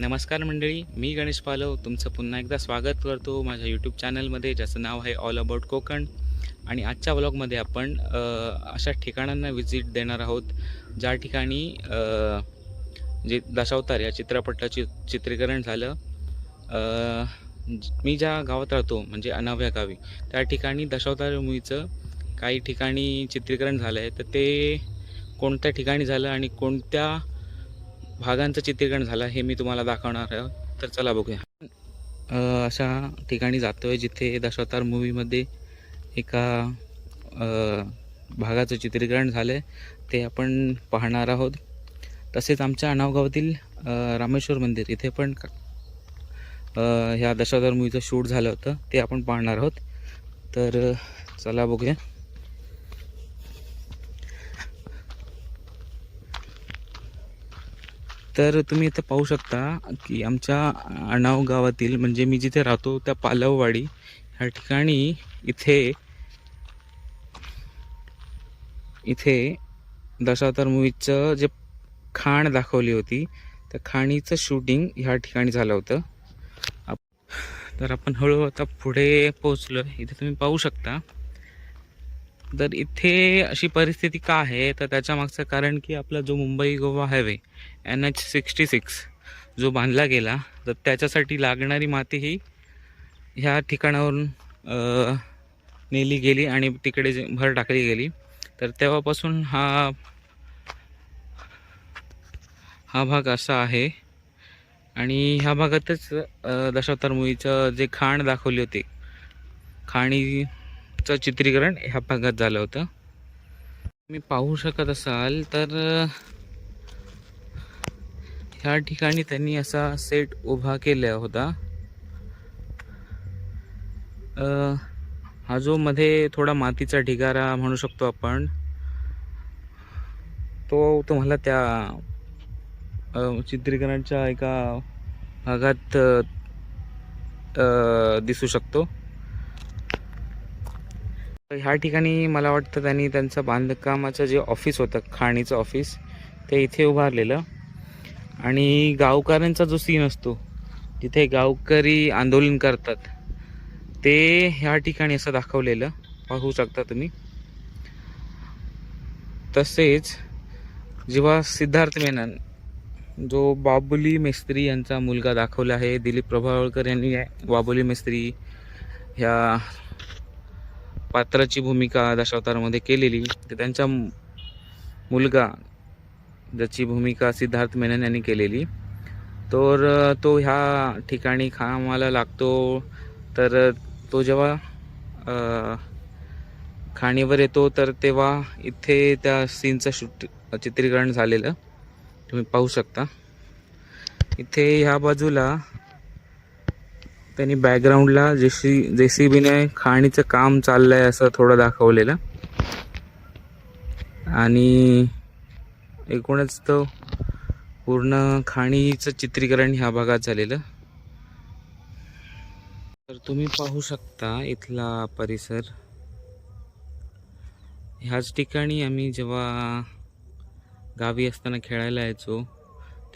नमस्कार मंडळी मी गणेश पालव. तुमचं पुन्हा एकदा स्वागत करतो माझ्या यूट्यूब चॅनलमध्ये ज्याचं नाव आहे ऑल अबाउट कोकण. आणि आजच्या ब्लॉगमध्ये आपण अशा ठिकाणांना व्हिजिट देणार आहोत ज्या ठिकाणी जे दशावतार या चित्रपटाचे चित्रीकरण झालं. मी ज्या गावात राहतो म्हणजे अनाव्या गावी त्या ठिकाणी दशावतार मूवीचं काही ठिकाणी चित्रीकरण झालं आहे तर ते कोणत्या ठिकाणी झालं आणि कोणत्या भागांचं चित्रीकरण झालं हे मी तुम्हाला दाखवणार आहे. तर चला बघूया. अशा ठिकाणी जातोय जिथे दशावतार मूवीमध्ये एका भागाचं चित्रीकरण झालं आहे ते आपण पाहणार आहोत. तसेच आमच्या अनावगावातील रामेश्वर मंदिर इथे पण ह्या दशावतार मूवीचं शूट झालं होतं. ते आपण पाहणार आहोत. तर चला बघूया. तर तुम्ही इथं पाहू शकता की आमच्या अणाव गावातील म्हणजे मी जिथे राहतो त्या पालववाडी ह्या ठिकाणी इथे इथे दशावतार मूवीचं जे खाण दाखवली होती त्या खाणीचं शूटिंग ह्या ठिकाणी झालं होतं. तर आपण हळूहळू आता पुढे पोहोचलो इथे तुम्ही पाहू शकता तर इथे अशी परिस्थिती का आहे? तर त्याच्या मागचं कारण की आपला जो Mumbai Goa highway N H sixty six जो बांधला गेला तर त्याच्यासाठी लागणारी माती ही ह्या ठिकाणावरून नेली गेली आणि तिकडे जे भर टाकली गेली. तर तेव्हापासून हा हा भाग असा आहे. आणि ह्या भागातच दशावतार मूवीचं जे खाण दाखवली होती खाणी चं चित्रीकरण ह्या भागात झालं होतं. तुम्ही पाहू शकत असाल तर ह्या ठिकाणी त्यांनी असा सेट उभा केला होता. हा जो मध्ये थोडा मातीचा ढिगारा म्हणू शकतो आपण तो तुम्हाला त्या चित्रीकरणाच्या एका भागात दिसू शकतो. तर ह्या ठिकाणी मला वाटतं त्यांनी त्यांचं बांधकामाचं जे ऑफिस होतं खाणीचं ऑफिस ते इथे उभारलेलं. आणि गावकऱ्यांचा जो सीन असतो जिथे गावकरी आंदोलन करतात ते ह्या ठिकाणी असं दाखवलेलं. पाहू शकता तुम्ही. तसेच जेव्हा सिद्धार्थ मेनन जो बाबुली मेस्त्री यांचा मुलगा दाखवला आहे दिलीप प्रभावळकर यांनी बाबुली मेस्त्री ह्या पात्राची भूमिका दशावतारामध्ये केलेली. तर त्यांचा मुलगा ज्याची भूमिका सिद्धार्थ मेनन यांनी केलेली. तर तो ह्या ठिकाणी खामाला लागतो. तर तो जेव्हा खाणीवर येतो तर तेव्हा इथे त्या सीनचं शूट चित्रीकरण झालेलं. तुम्ही पाहू शकता. इथे ह्या बाजूला त्यांनी बॅकग्राऊंडला जेसी जे सी बीने खाणीचं काम चाललं आहे असं थोडं दाखवलेलं. आणि एकूणच तो पूर्ण खाणीचं चित्रीकरण ह्या भागात झालेलं. तर तुम्ही पाहू शकता इथला परिसर. ह्याच ठिकाणी आम्ही जेव्हा गावी असताना खेळायला यायचो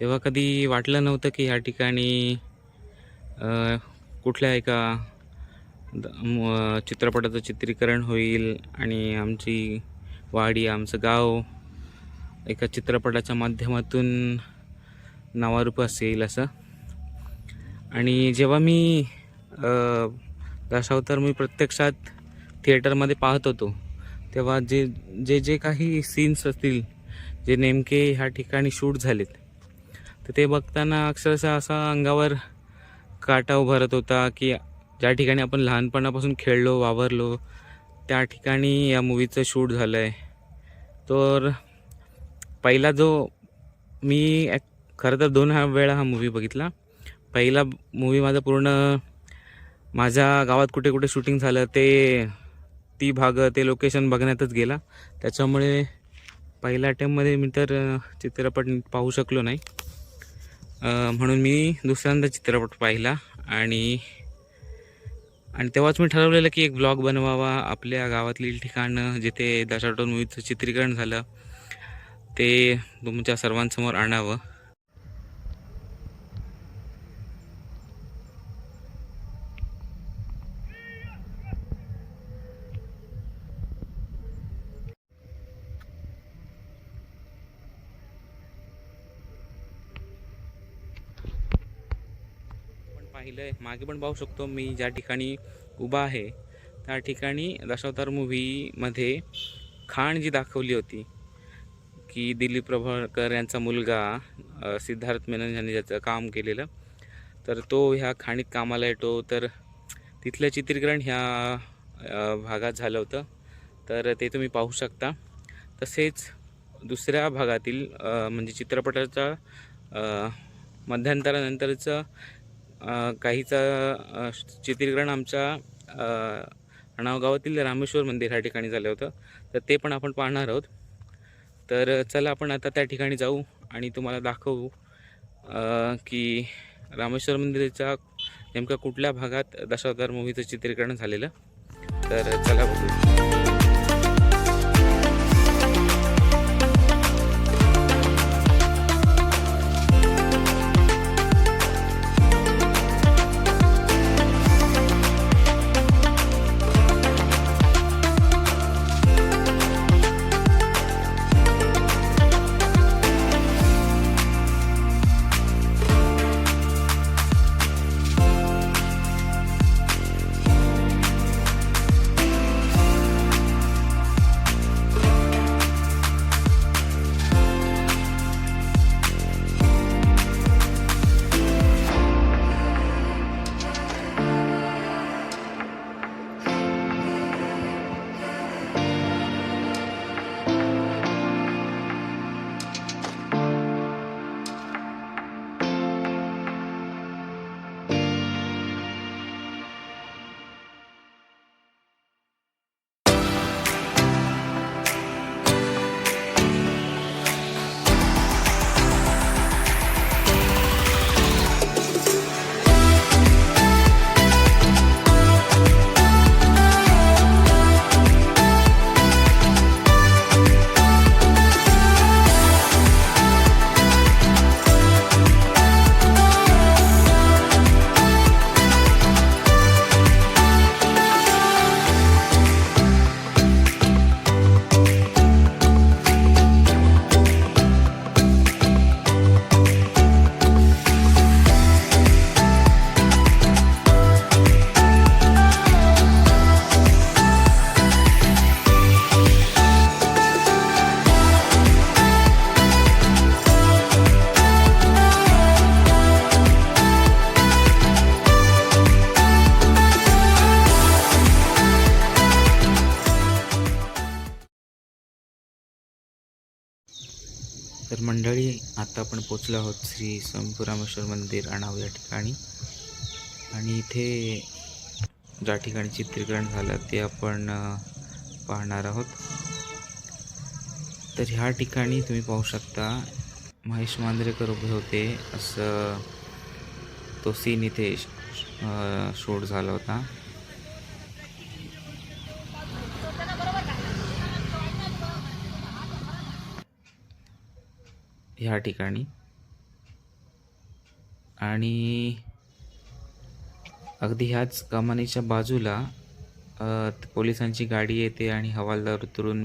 तेव्हा कधी वाटलं नव्हतं की ह्या ठिकाणी कुठल्या एका द- चित्रपटाचं चित्रीकरण होईल आणि आमची वाडी आमचं गाव एका चित्रपटाच्या माध्यमातून नावारूप असेल असं. आणि जेव्हा मी अ, दशावतार मी प्रत्यक्षात थिएटरमध्ये पाहत होतो तेव्हा जे जे जे काही सीन्स असतील जे नेमके ह्या ठिकाणी शूट झालेत तर ते बघताना अक्षरशः असा अंगावर काटा उभारत होता की ज्या ठिकाणी आपण लहानपणापासून खेळलो वावरलो त्या ठिकाणी या मूवीचं शूट झालं आहे तर पहिला जो मी ॲक खरं तर दोन हा वेळा हा मूवी बघितला. पहिला मूवी माझा पूर्ण माझ्या गावात कुठे कुठे शूटिंग झालं ते ती भाग ते लोकेशन बघण्यातच गेला. त्याच्यामुळे पहिल्या अटेम्पमध्ये मी तर चित्रपट पाहू शकलो नाही. म्हणून मी दुसऱ्यांदा चित्रपट पाहिला आणि आणि तेव्हाच मी ठरवलेलं की एक ब्लॉग बनवावा. आपल्या गावातली ठिकाणं जिथे दशाटोन मूवीचं चित्रीकरण झालं ते तुमच्या सर्वांसमोर आणावं. पाहिलं आहे मागे पण पाहू शकतो मी ज्या ठिकाणी उभा आहे. त्या ठिकाणी दशावतार मूव्हीमध्ये खाण जी दाखवली होती की दिलीप प्रभाकर यांचा मुलगा सिद्धार्थ मेनन यांनी ज्याचं काम केलेलं तर तो ह्या खाणीत कामाला येतो. तर तिथलं चित्रीकरण ह्या भागात झालं होतं. तर ते तुम्ही पाहू शकता. तसेच दुसऱ्या भागातील म्हणजे चित्रपटाचा मध्यंतरानंतरचं काहीचं चित्रीकरण आमच्या नावगावातील रामेश्वर मंदिर ह्या ठिकाणी झालं होतं. तर ते पण आपण पाहणार आहोत. तर चला आपण आता त्या ठिकाणी जाऊ आणि तुम्हाला दाखवू की रामेश्वर मंदिराच्या नेमक्या कुठल्या भागात दशावतार मूवीचं चित्रीकरण झालेलं. तर चला बघू. तर मंडळी आता आपण पोचलो आहोत श्री स्वयंपुरामेश्वर मंदिर आणाव या ठिकाणी. आणि इथे ज्या ठिकाणी चित्रीकरण झालं ते आपण पाहणार आहोत. तर ह्या ठिकाणी तुम्ही पाहू शकता महेश मांजरेकर उभे होते असं तो सीन इथे शूट झाला होता. ह्या ठिकाणी. आणि अगदी ह्याच कमानीच्या बाजूला पोलिसांची गाडी येते आणि हवालदार उतरून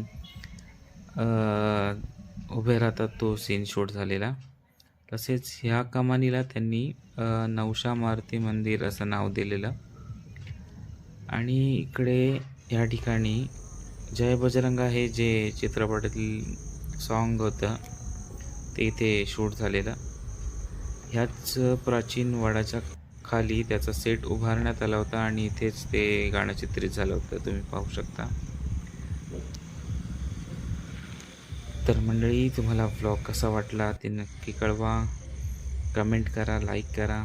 उभे राहतात तो सीन शूट झालेला. तसेच ह्या कमानीला त्यांनी नवशा मारुती मंदिर असं नाव दिलेलं. आणि इकडे ह्या ठिकाणी जय बजरंगा हे जे चित्रपटातील सॉन्ग होतं. ते इथे शूट झालेलं. ह्याच प्राचीन वाडाच्या खाली त्याचा सेट उभारण्यात आला होता आणि इथेच ते गाणं चित्रित झालं होतं. तुम्ही पाहू शकता. तर मंडळी तुम्हाला व्लॉग कसा वाटला ते नक्की कळवा. कमेंट करा लाईक करा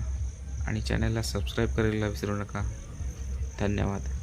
आणि चॅनलला सबस्क्राईब करायला विसरू नका. धन्यवाद.